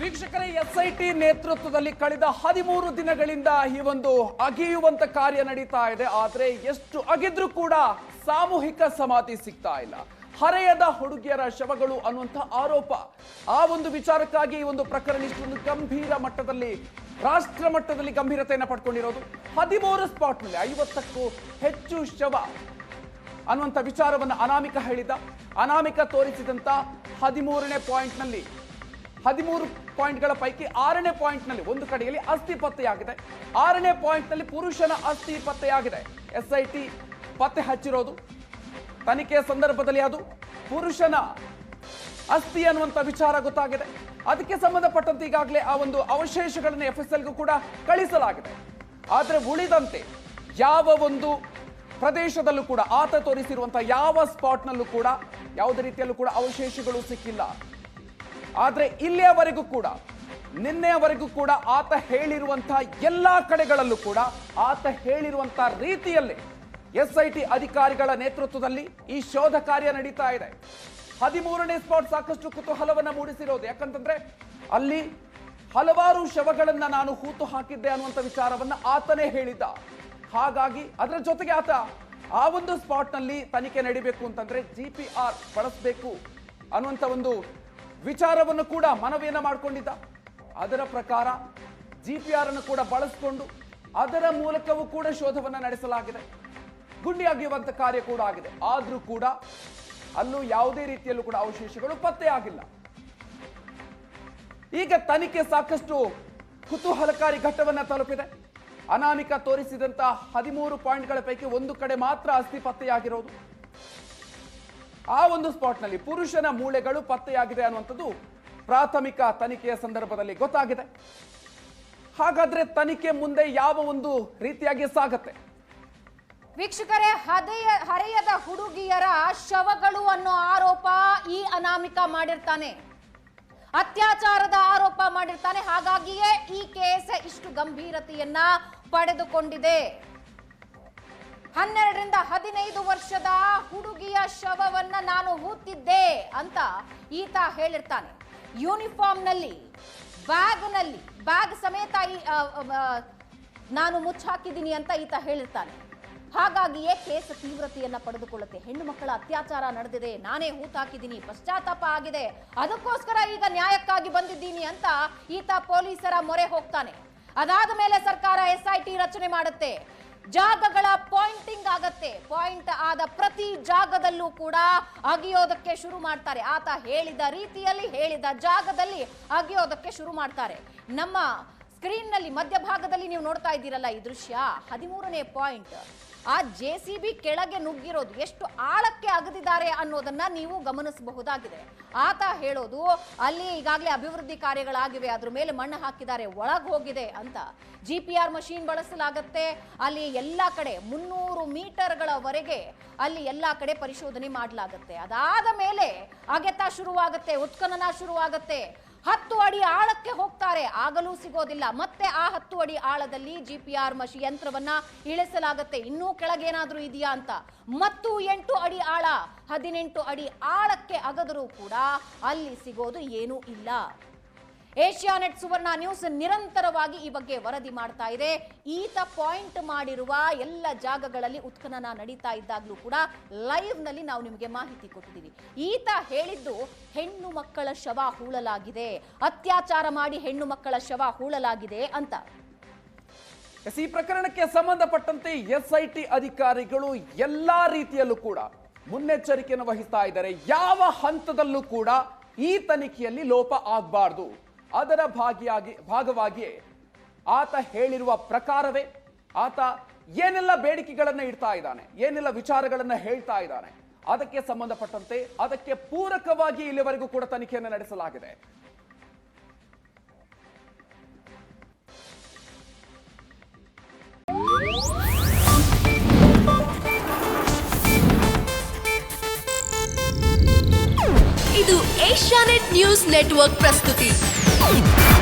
ವೀಕ್ಷಕರೇ, ಎಸ್ಐಟಿ ನೇತೃತ್ವದಲ್ಲಿ ಕಳೆದ ಹದಿಮೂರು ದಿನಗಳಿಂದ ಈ ಒಂದು ಅಗಿಯುವಂತ ಕಾರ್ಯ ನಡೀತಾ ಇದೆ. ಆದರೆ ಎಷ್ಟು ಅಗಿದ್ರೂ ಕೂಡ ಸಾಮೂಹಿಕ ಸಮಾಧಿ ಸಿಗ್ತಾ ಇಲ್ಲ. ಹರೆಯದ ಹುಡುಗಿಯರ ಶವಗಳು ಅನ್ನುವಂಥ ಆರೋಪ. ಆ ಒಂದು ವಿಚಾರಕ್ಕಾಗಿ ಈ ಒಂದು ಪ್ರಕರಣ ಇಷ್ಟೊಂದು ಗಂಭೀರ ಮಟ್ಟದಲ್ಲಿ, ರಾಷ್ಟ್ರ ಮಟ್ಟದಲ್ಲಿ ಗಂಭೀರತೆಯನ್ನು ಪಡ್ಕೊಂಡಿರೋದು. ಹದಿಮೂರು ಸ್ಪಾಟ್ನಲ್ಲಿ ಐವತ್ತಕ್ಕೂ ಹೆಚ್ಚು ಶವ ಅನ್ನುವಂಥ ವಿಚಾರವನ್ನು ಅನಾಮಿಕ ಹೇಳಿದ ಅನಾಮಿಕ ತೋರಿಸಿದಂಥ ಹದಿಮೂರನೇ ಪಾಯಿಂಟ್ನಲ್ಲಿ ಹದಿಮೂರು ಪಾಯಿಂಟ್ಗಳ ಪೈಕಿ ಆರನೇ ಪಾಯಿಂಟ್ನಲ್ಲಿ ಒಂದು ಕಡೆಯಲ್ಲಿ ಅಸ್ಥಿ ಪತ್ತೆಯಾಗಿದೆ. ಆರನೇ ಪಾಯಿಂಟ್ನಲ್ಲಿ ಪುರುಷನ ಅಸ್ಥಿ ಪತ್ತೆಯಾಗಿದೆ. ಎಸ್ ಐ ಟಿ ಪತ್ತೆ ಹಚ್ಚಿರೋದು. ತನಿಖೆಯ ಸಂದರ್ಭದಲ್ಲಿ ಅದು ಪುರುಷನ ಅಸ್ಥಿ ಅನ್ನುವಂಥ ವಿಚಾರ ಗೊತ್ತಾಗಿದೆ. ಅದಕ್ಕೆ ಸಂಬಂಧಪಟ್ಟಂತೆ ಈಗಾಗಲೇ ಆ ಒಂದು ಅವಶೇಷಗಳನ್ನು ಎಫ್ ಎಸ್ ಎಲ್ಗೂ ಕೂಡ ಕಳಿಸಲಾಗಿದೆ. ಆದರೆ ಉಳಿದಂತೆ ಯಾವ ಒಂದು ಪ್ರದೇಶದಲ್ಲೂ ಕೂಡ ಆತ ತೋರಿಸಿರುವಂತಹ ಯಾವ ಸ್ಪಾಟ್ನಲ್ಲೂ ಕೂಡ ಯಾವುದೇ ರೀತಿಯಲ್ಲೂ ಕೂಡ ಅವಶೇಷಗಳು ಸಿಕ್ಕಿಲ್ಲ. ಆದ್ರೆ ಇಲ್ಲಿಯವರೆಗೂ ಕೂಡ, ನಿನ್ನೆಯವರೆಗೂ ಕೂಡ ಆತ ಹೇಳಿರುವಂತಹ ಎಲ್ಲ ಕಡೆಗಳಲ್ಲೂ ಕೂಡ ಆತ ಹೇಳಿರುವಂತಹ ರೀತಿಯಲ್ಲಿ ಎಸ್ ಐ ಟಿ ಅಧಿಕಾರಿಗಳ ನೇತೃತ್ವದಲ್ಲಿ ಈ ಶೋಧ ಕಾರ್ಯ ನಡೀತಾ ಇದೆ. ಹದಿಮೂರನೇ ಸ್ಪಾಟ್ ಸಾಕಷ್ಟು ಕುತೂಹಲವನ್ನು ಮೂಡಿಸಿರೋದು. ಯಾಕಂತಂದ್ರೆ ಅಲ್ಲಿ ಹಲವಾರು ಶವಗಳನ್ನ ನಾನು ಹೂತು ಹಾಕಿದ್ದೆ ಅನ್ನುವಂಥ ವಿಚಾರವನ್ನ ಆತನೇ ಹೇಳಿದ್ದ. ಹಾಗಾಗಿ ಅದರ ಜೊತೆಗೆ ಆತ ಆ ಒಂದು ಸ್ಪಾಟ್ನಲ್ಲಿ ತನಿಖೆ ನಡಿಬೇಕು ಅಂತಂದ್ರೆ ಜಿ ಪಿ ಆರ್ ಬಳಸಬೇಕು ಅನ್ನುವಂಥ ಒಂದು ವಿಚಾರವನ್ನು ಕೂಡ ಮನವಿಯನ್ನು ಮಾಡಿಕೊಂಡಿದ್ದ. ಅದರ ಪ್ರಕಾರ ಜಿ ಪಿ ಆರ್ ಅನ್ನು ಕೂಡ ಬಳಸಿಕೊಂಡು ಅದರ ಮೂಲಕವೂ ಕೂಡ ಶೋಧವನ್ನು ನಡೆಸಲಾಗಿದೆ. ಗುಂಡಿ ಅಗೆಯುವಂತ ಕಾರ್ಯ ಕೂಡ ಆಗಿದೆ. ಆದರೂ ಕೂಡ ಅಲ್ಲೂ ಯಾವುದೇ ರೀತಿಯಲ್ಲೂ ಕೂಡ ಅವಶೇಷಗಳು ಪತ್ತೆಯಾಗಿಲ್ಲ ಈಗ ತನಿಖೆ ಸಾಕಷ್ಟು ಕುತೂಹಲಕಾರಿ ಘಟ್ಟವನ್ನು ತಲುಪಿದೆ. ಅನಾಮಿಕ ತೋರಿಸಿದಂತಹ ಹದಿಮೂರು ಪಾಯಿಂಟ್ಗಳ ಪೈಕಿ ಒಂದು ಕಡೆ ಮಾತ್ರ ಅಸ್ಥಿ ಪತ್ತೆಯಾಗಿರೋದು. ಆ ಒಂದು ಸ್ಪಾಟ್ನಲ್ಲಿ ಪುರುಷನ ಮೂಳೆಗಳು ಪತ್ತೆಯಾಗಿದೆ ಅನ್ನುವಂಥದ್ದು ಪ್ರಾಥಮಿಕ ತನಿಖೆಯ ಸಂದರ್ಭದಲ್ಲಿ ಗೊತ್ತಾಗಿದೆ. ಹಾಗಾದ್ರೆ ತನಿಖೆ ಮುಂದೆ ಯಾವ ಒಂದು ರೀತಿಯಾಗಿ ಸಾಗತ್ತೆ? ವೀಕ್ಷಕರೇ, ಹದೆಯ, ಹರೆಯದ ಹುಡುಗಿಯರ ಶವಗಳು ಅನ್ನೋ ಆರೋಪ ಈ ಅನಾಮಿಕ ಮಾಡಿರ್ತಾನೆ. ಅತ್ಯಾಚಾರದ ಆರೋಪ ಮಾಡಿರ್ತಾನೆ. ಹಾಗಾಗಿಯೇ ಈ ಕೇಸ್ ಇಷ್ಟು ಗಂಭೀರತೆಯನ್ನ ಪಡೆದುಕೊಂಡಿದೆ. ಹನ್ನೆರಡರಿಂದ ಹದಿನೈದು ವರ್ಷದ ಹುಡುಗಿಯ ಶವವನ್ನ ನಾನು ಹೂತಿದ್ದೆ ಅಂತ ಈತ ಹೇಳಿರ್ತಾನೆ. ಯೂನಿಫಾರ್ಮ್ನಲ್ಲಿ, ಬ್ಯಾಗ್ನಲ್ಲಿ, ಬ್ಯಾಗ್ ಸಮೇತ ನಾನು ಮುಚ್ಚಾಕಿದ್ದೀನಿ ಅಂತ ಈತ ಹೇಳಿರ್ತಾನೆ. ಹಾಗಾಗಿಯೇ ಕೇಸ್ ತೀವ್ರತೆಯನ್ನ ಪಡೆದುಕೊಳ್ಳುತ್ತೆ. ಹೆಣ್ಣು ಮಕ್ಕಳ ಅತ್ಯಾಚಾರ ನಡೆದಿದೆ. ನಾನೇ ಹೂತಾಕಿದ್ದೀನಿ. ಪಶ್ಚಾತ್ತಾಪ ಆಗಿದೆ. ಅದಕ್ಕೋಸ್ಕರ ಈಗ ನ್ಯಾಯಕ್ಕಾಗಿ ಬಂದಿದ್ದೀನಿ ಅಂತ ಈತ ಪೊಲೀಸರ ಮೊರೆ ಹೋಗ್ತಾನೆ. ಅದಾದ ಮೇಲೆ ಸರ್ಕಾರ ಎಸ್ ಐ ಟಿ ರಚನೆ ಮಾಡುತ್ತೆ. ಜಾಗಗಳ ಪಾಯಿಂಟಿಂಗ್ ಆಗತ್ತೆ. ಪಾಯಿಂಟ್ ಆದ ಪ್ರತಿ ಜಾಗದಲ್ಲೂ ಕೂಡ ಅಗಿಯೋದಕ್ಕೆ ಶುರು ಮಾಡ್ತಾರೆ. ಆತ ಹೇಳಿದ ರೀತಿಯಲ್ಲಿ ಹೇಳಿದ ಜಾಗದಲ್ಲಿ ಅಗಿಯೋದಕ್ಕೆ ಶುರು ಮಾಡ್ತಾರೆ. ನಮ್ಮ ಸ್ಕ್ರೀನ್ನಲ್ಲಿ ಮಧ್ಯಭಾಗದಲ್ಲಿ ನೀವು ನೋಡ್ತಾ ಇದ್ದೀರಲ್ಲ ಈ ದೃಶ್ಯ. ಹದಿಮೂರನೇ ಪಾಯಿಂಟ್. ಆ ಜೆ ಸಿ ಕೆಳಗೆ ನುಗ್ಗಿರೋದು ಎಷ್ಟು ಆಳಕ್ಕೆ ಅಗದಿದ್ದಾರೆ ಅನ್ನೋದನ್ನ ನೀವು ಗಮನಿಸಬಹುದಾಗಿದೆ. ಆತ ಹೇಳೋದು, ಅಲ್ಲಿ ಈಗಾಗಲೇ ಅಭಿವೃದ್ಧಿ ಕಾರ್ಯಗಳಾಗಿವೆ, ಅದ್ರ ಮೇಲೆ ಮಣ್ಣು ಹಾಕಿದ್ದಾರೆ, ಒಳಗೆ ಹೋಗಿದೆ ಅಂತ. ಜಿ ಪಿ ಆರ್ ಮಷೀನ್ ಬಳಸಲಾಗತ್ತೆ, ಅಲ್ಲಿ ಎಲ್ಲ ಕಡೆ ಮುನ್ನೂರು ಮೀಟರ್ಗಳವರೆಗೆ ಅಲ್ಲಿ ಎಲ್ಲ ಕಡೆ ಪರಿಶೋಧನೆ ಮಾಡಲಾಗತ್ತೆ. ಅದಾದ ಮೇಲೆ ಅಗೆತ ಶುರುವಾಗುತ್ತೆ, ಉತ್ಖನನ ಶುರುವಾಗತ್ತೆ. ಹತ್ತು ಅಡಿ ಆಳಕ್ಕೆ ಹೋಗ್ತಾರೆ. ಆಗಲೂ ಸಿಗೋದಿಲ್ಲ. ಮತ್ತೆ ಆ ಹತ್ತು ಅಡಿ ಆಳದಲ್ಲಿ ಜಿ ಪಿ ಆರ್ ಮಶಿ ಯಂತ್ರವನ್ನ ಇಳಿಸಲಾಗತ್ತೆ. ಇನ್ನೂ ಕೆಳಗೇನಾದ್ರೂ ಇದೆಯಾ ಅಂತ. ಮತ್ತು ಎಂಟು ಅಡಿ ಆಳ, ಹದಿನೆಂಟು ಅಡಿ ಆಳಕ್ಕೆ ಅಗದರೂ ಕೂಡ ಅಲ್ಲಿ ಸಿಗೋದು ಏನೂ ಇಲ್ಲ. ಏಷ್ಯಾನೆಟ್ ಸುವರ್ಣ ನ್ಯೂಸ್ ನಿರಂತರವಾಗಿ ಈ ಬಗ್ಗೆ ವರದಿ ಮಾಡ್ತಾ ಇದೆ. ಈತ ಪಾಯಿಂಟ್ ಮಾಡಿರುವ ಎಲ್ಲ ಜಾಗಗಳಲ್ಲಿ ಉತ್ಖನನ ನಡೀತಾ ಇದ್ದಾಗಲೂ ಕೂಡ ಲೈವ್ನಲ್ಲಿ ನಾವು ನಿಮಗೆ ಮಾಹಿತಿ ಕೊಟ್ಟಿದ್ದೀವಿ. ಈತ ಹೇಳಿದ್ದು ಹೆಣ್ಣು ಮಕ್ಕಳ ಶವ ಹೂಳಲಾಗಿದೆ. ಅತ್ಯಾಚಾರ ಮಾಡಿ ಹೆಣ್ಣು ಮಕ್ಕಳ ಶವ ಹೂಳಲಾಗಿದೆ ಅಂತ. ಈ ಪ್ರಕರಣಕ್ಕೆ ಸಂಬಂಧಪಟ್ಟಂತೆ ಎಸ್ಐಟಿ ಅಧಿಕಾರಿಗಳು ಎಲ್ಲಾ ರೀತಿಯಲ್ಲೂ ಕೂಡ ಮುನ್ನೆಚ್ಚರಿಕೆಯನ್ನು ವಹಿಸ್ತಾ ಇದ್ದಾರೆ. ಯಾವ ಹಂತದಲ್ಲೂ ಕೂಡ ಈ ತನಿಖೆಯಲ್ಲಿ ಲೋಪ ಆಗಬಾರ್ದು. ಅದರ ಭಾಗಿಯಾಗಿ ಭಾಗವಾಗಿಯೇ ಆತ ಹೇಳಿರುವ ಪ್ರಕಾರವೇ ಆತ ಏನೆಲ್ಲ ಬೇಡಿಕೆಗಳನ್ನು ಇಡ್ತಾ ಇದ್ದಾನೆ, ಏನೆಲ್ಲ ವಿಚಾರಗಳನ್ನು ಹೇಳ್ತಾ ಇದ್ದಾನೆ, ಅದಕ್ಕೆ ಸಂಬಂಧಪಟ್ಟಂತೆ ಅದಕ್ಕೆ ಪೂರಕವಾಗಿ ಇಲ್ಲಿವರೆಗೂ ಕೂಡ ತನಿಖೆಯನ್ನು ನಡೆಸಲಾಗಿದೆ. ಇದು ಏಷ್ಯಾನೆಟ್ ನ್ಯೂಸ್ ನೆಟ್ವರ್ಕ್ ಪ್ರಸ್ತುತಿ. Oh!